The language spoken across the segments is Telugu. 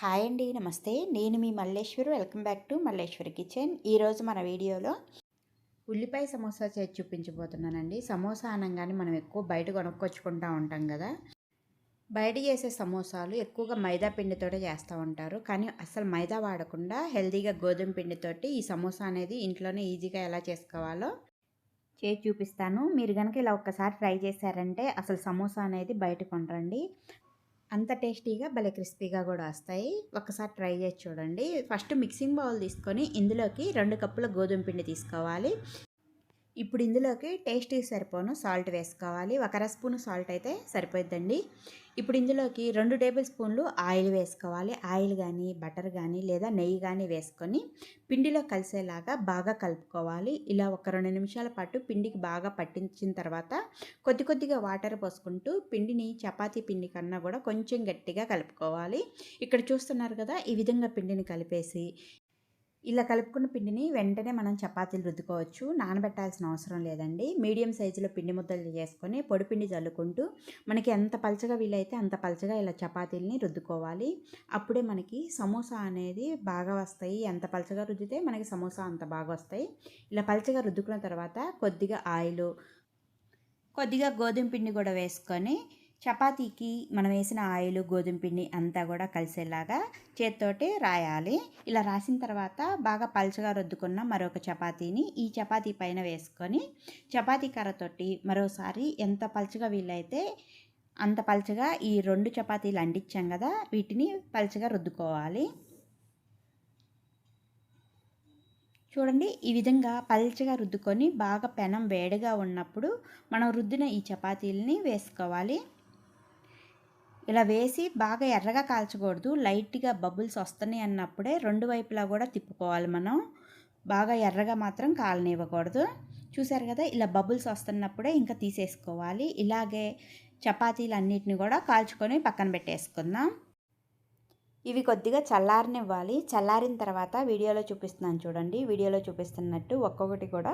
హాయ్ అండి నమస్తే. నేను మీ Malleshwari. Welcome back to Malleshwari kitchen. ఈరోజు మన వీడియోలో ఉల్లిపాయ సమోసా చేసి చూపించబోతున్నానండి. సమోసా అనగానే మనం ఎక్కువ బయట కొనుక్కొచ్చుకుంటూ ఉంటాం కదా. బయట చేసే సమోసాలు ఎక్కువగా మైదా పిండితోటే చేస్తూ ఉంటారు. కానీ అసలు మైదా వాడకుండా హెల్తీగా గోధుమ పిండితోటి ఈ సమోసా అనేది ఇంట్లోనే ఈజీగా ఎలా చేసుకోవాలో చేసి చూపిస్తాను. మీరు కనుక ఇలా ఒక్కసారి ట్రై చేశారంటే అసలు సమోసా అనేది బయట కొనరండి. అంత టేస్టీగా భలే క్రిస్పీగా కూడా వస్తాయి. ఒకసారి ట్రై చేసి చూడండి. ఫస్ట్ మిక్సింగ్ బౌల్ తీసుకొని ఇందులోకి రెండు కప్పుల గోధుమ పిండి తీసుకోవాలి. ఇప్పుడు ఇందులోకి టేస్టీ సరిపోను సాల్ట్ వేసుకోవాలి. ఒక అర స్పూన్ సాల్ట్ అయితే సరిపోద్దండి ఇప్పుడు ఇందులోకి రెండు టేబుల్ స్పూన్లు ఆయిల్ వేసుకోవాలి. ఆయిల్ కానీ బటర్ కానీ లేదా నెయ్యి కానీ వేసుకొని పిండిలో కలిసేలాగా బాగా కలుపుకోవాలి. ఇలా ఒక రెండు నిమిషాల పాటు పిండికి బాగా పట్టించిన తర్వాత కొద్ది కొద్దిగా వాటర్ పోసుకుంటూ పిండిని చపాతీ పిండి కన్నా కూడా కొంచెం గట్టిగా కలుపుకోవాలి. ఇక్కడ చూస్తున్నారు కదా ఈ విధంగా పిండిని కలిపేసి ఇలా కలుపుకున్న పిండిని వెంటనే మనం చపాతీలు రుద్దుకోవచ్చు. నానబెట్టాల్సిన అవసరం లేదండి. మీడియం సైజులో పిండి ముద్దలు చేసుకొని పొడి పిండి చల్లుకుంటూ మనకి ఎంత పలచగా వీలైతే అంత పలచగా ఇలా చపాతీలని రుద్దుకోవాలి. అప్పుడే మనకి సమోసా అనేది బాగా వస్తాయి. ఎంత పలచగా రుద్దితే మనకి సమోసా అంత బాగా వస్తాయి. ఇలా పలచగా రుద్దుకున్న తర్వాత కొద్దిగా ఆయిల్ కొద్దిగా గోధుమ పిండి కూడా వేసుకొని చపాతీకి మనం వేసిన ఆయిల్ గోధుమ పిండి అంతా కూడా కలిసేలాగా చేత్తోటే రాయాలి. ఇలా రాసిన తర్వాత బాగా పలుచగా రుద్దుకున్న మరొక చపాతీని ఈ చపాతీ పైన వేసుకొని చపాతీ కర్రతోటి మరోసారి ఎంత పలుచగా వీలైతే అంత పలుచగా ఈ రెండు చపాతీలు అంటించాం కదా వీటిని పలుచగా రుద్దుకోవాలి. చూడండి ఈ విధంగా పల్చగా రుద్దుకొని బాగా పెనం వేడిగా ఉన్నప్పుడు మనం రుద్దిన ఈ చపాతీలని వేసుకోవాలి. ఇలా వేసి బాగా ఎర్రగా కాల్చకూడదు. లైట్గా బబుల్స్ వస్తున్నాయి అన్నప్పుడే రెండు వైపులా కూడా తిప్పుకోవాలి మనం. బాగా ఎర్రగా మాత్రం కాలనివ్వకూడదు చూసారు కదా ఇలా బబుల్స్ వస్తున్నప్పుడే ఇంకా తీసేసుకోవాలి. ఇలాగే చపాతీలు అన్నిటిని కూడా కాల్చుకొని పక్కన పెట్టేసుకుందాం. ఇవి కొద్దిగా చల్లారనివ్వాలి. చల్లారిన తర్వాత వీడియోలో చూపిస్తున్నాను చూడండి. వీడియోలో చూపిస్తున్నట్టు ఒక్కొక్కటి కూడా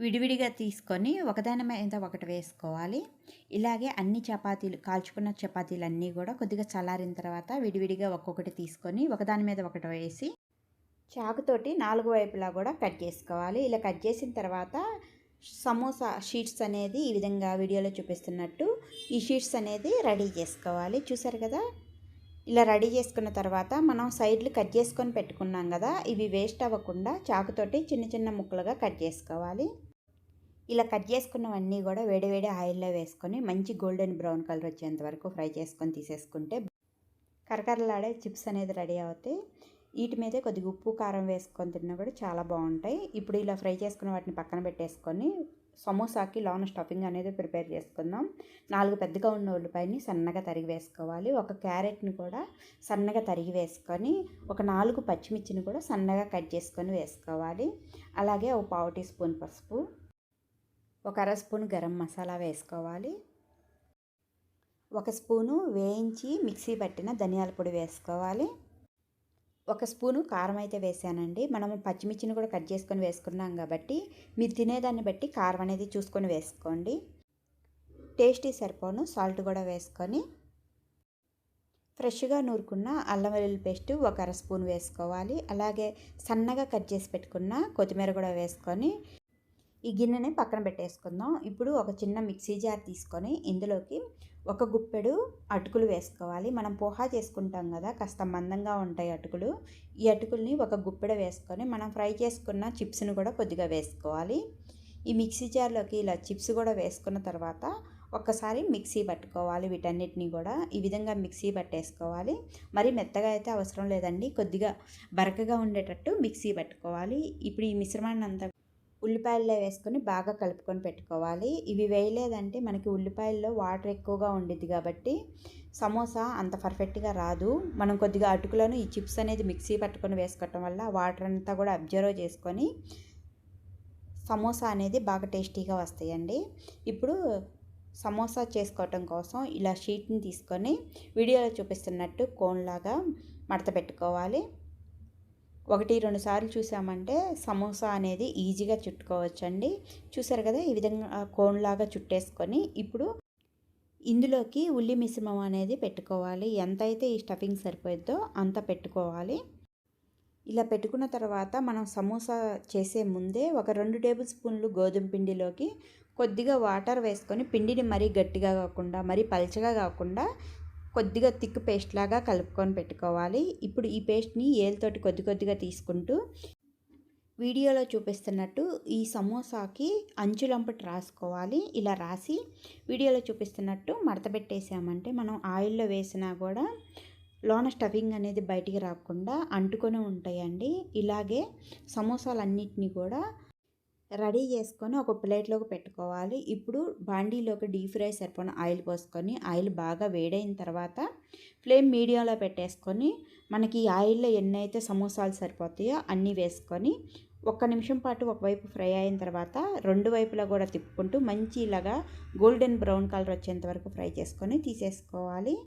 విడివిడిగా తీసుకొని ఒకదాని మీద ఒకటి వేసుకోవాలి. ఇలాగే అన్ని చపాతీలు కాల్చుకున్న చపాతీలు అన్నీ కూడా కొద్దిగా చల్లారిన తర్వాత విడివిడిగా ఒక్కొక్కటి తీసుకొని ఒకదాని మీద ఒకటి వేసి చాకుతోటి నాలుగు వైపులా కూడా కట్ చేసుకోవాలి. ఇలా కట్ చేసిన తర్వాత సమోసా షీట్స్ అనేది ఈ విధంగా వీడియోలో చూపిస్తున్నట్టు ఈ షీట్స్ అనేది రెడీ చేసుకోవాలి. చూసారు కదా? ఇలా రెడీ చేసుకున్న తర్వాత మనం సైడ్లు కట్ చేసుకొని పెట్టుకున్నాం కదా? ఇవి వేస్ట్ అవ్వకుండా చాకుతోటి చిన్న చిన్న ముక్కలుగా కట్ చేసుకోవాలి. ఇలా కట్ చేసుకున్నవన్నీ కూడా వేడివేడి ఆయిల్లో వేసుకొని మంచి గోల్డెన్ బ్రౌన్ కలర్ వచ్చేంత వరకు ఫ్రై చేసుకొని తీసేసుకుంటే కరకరలాడే చిప్స్ అనేది రెడీ అవుతాయి. వీటి మీదే కొద్దిగా ఉప్పు కారం వేసుకొని తిన్నా కూడా చాలా బాగుంటాయి. ఇప్పుడు ఇలా ఫ్రై చేసుకున్న వాటిని పక్కన పెట్టేసుకొని సమోసాకి లోన స్టఫింగ్ అనేది ప్రిపేర్ చేసుకుందాం. నాలుగు పెద్దగా ఉన్న ఉల్లిపాయని సన్నగా తరిగి వేసుకోవాలి. ఒక క్యారెట్ని కూడా సన్నగా తరిగి వేసుకొని ఒక నాలుగు పచ్చిమిర్చిని కూడా సన్నగా కట్ చేసుకొని వేసుకోవాలి. అలాగే ఒక పావు టీ స్పూన్ పసుపు. ఒక అర స్పూన్ గరం మసాలా వేసుకోవాలి. ఒక స్పూను వేయించి మిక్సీ పట్టిన ధనియాల పొడి వేసుకోవాలి. ఒక స్పూను కారం అయితే వేసానండి. మనము పచ్చిమిర్చిని కూడా కట్ చేసుకొని వేసుకున్నాం కాబట్టి మీరు తినేదాన్ని బట్టి కారం అనేది చూసుకొని వేసుకోండి. టేస్టీ సరిపోను సాల్ట్ కూడా వేసుకొని. ఫ్రెష్గా నూరుకున్న అల్లం వెల్లుల్లి పేస్ట్ ఒక అర స్పూన్ వేసుకోవాలి. అలాగే సన్నగా కట్ చేసి పెట్టుకున్న కొత్తిమీర కూడా వేసుకొని ఈ గిన్నెని పక్కన పెట్టేసుకుందాం. ఇప్పుడు ఒక చిన్న మిక్సీ జార్ తీసుకొని ఇందులోకి ఒక గుప్పెడు అటుకులు వేసుకోవాలి. మనం పోహా చేసుకుంటాం కదా కాస్త మందంగా ఉంటాయి అటుకులు. ఈ అటుకుల్ని ఒక గుప్పెడ వేసుకొని మనం ఫ్రై చేసుకున్న చిప్స్ని కూడా కొద్దిగా వేసుకోవాలి. ఈ మిక్సీ జార్లోకి ఇలా చిప్స్ కూడా వేసుకున్న తర్వాత ఒక్కసారి మిక్సీ పట్టుకోవాలి వీటన్నిటిని కూడా. ఈ విధంగా మిక్సీ పట్టేసుకోవాలి. మరి మెత్తగా అయితే అవసరం లేదండి. కొద్దిగా బరకగా ఉండేటట్టు మిక్సీ పట్టుకోవాలి. ఇప్పుడు ఈ మిశ్రమాన్ని అంతా ఉల్లిపాయల్లో వేసుకొని బాగా కలుపుకొని పెట్టుకోవాలి. ఇవి వేయలేదంటే మనకి ఉల్లిపాయల్లో వాటర్ ఎక్కువగా ఉండిద్ది కాబట్టి సమోసా అంత పర్ఫెక్ట్గా రాదు. మనం కొద్దిగా అటుకులను ఈ చిప్స్ అనేది మిక్సీ పట్టుకొని వేసుకోవటం వల్ల వాటర్ అంతా కూడా అబ్జర్వ్ చేసుకొని సమోసా అనేది బాగా టేస్టీగా వస్తాయండి. ఇప్పుడు సమోసా చేసుకోవటం కోసం ఇలా షీట్ని తీసుకొని వీడియోలో చూపిస్తున్నట్టు కోన్లాగా మడత పెట్టుకోవాలి. ఒకటి రెండు సార్లు చూసామంటే సమోసా అనేది ఈజీగా చుట్టుకోవచ్చండి. చూసారు కదా ఈ విధంగా కోన్లాగా చుట్టేసుకొని ఇప్పుడు ఇందులోకి ఉల్లి మిశ్రమం అనేది పెట్టుకోవాలి. ఎంత అయితే ఈ స్టఫింగ్ సరిపోయిద్దో అంత పెట్టుకోవాలి. ఇలా పెట్టుకున్న తర్వాత మనం సమోసా చేసే ముందే ఒక రెండు టేబుల్ స్పూన్లు గోధుమ పిండిలోకి కొద్దిగా వాటర్ వేసుకొని పిండిని మరీ గట్టిగా కాకుండా మరీ పల్చగా కాకుండా కొద్దిగా థిక్ పేస్ట్ లాగా కలుపుకొని పెట్టుకోవాలి. ఇప్పుడు ఈ పేస్ట్ని ఏలుతోటి కొద్ది కొద్దిగా తీసుకుంటూ వీడియోలో చూపిస్తున్నట్టు ఈ సమోసాకి అంచులంపటి రాసుకోవాలి. ఇలా రాసి వీడియోలో చూపిస్తున్నట్టు మడతపెట్టేసామంటే మనం ఆయిల్లో వేసినా కూడా లోన స్టఫింగ్ అనేది బయటికి రాకుండా అంటుకొని ఉంటాయండి. ఇలాగే సమోసాలన్నిటినీ కూడా రెడీ చేసుకొని ఒక ప్లేట్లోకి పెట్టుకోవాలి. ఇప్పుడు బాండీలోకి డీప్ ఫ్రై సరిపోయిన ఆయిల్ పోసుకొని ఆయిల్ బాగా వేడైన తర్వాత ఫ్లేమ్ మీడియంలో పెట్టేసుకొని మనకి ఆయిల్లో ఎన్నైతే సమోసాలు సరిపోతాయో అన్నీ వేసుకొని ఒక్క నిమిషం పాటు ఒకవైపు ఫ్రై అయిన తర్వాత రెండు వైపులా కూడా తిప్పుకుంటూ మంచి ఇలాగా గోల్డెన్ బ్రౌన్ కలర్ వచ్చేంత వరకు ఫ్రై చేసుకొని తీసేసుకోవాలి.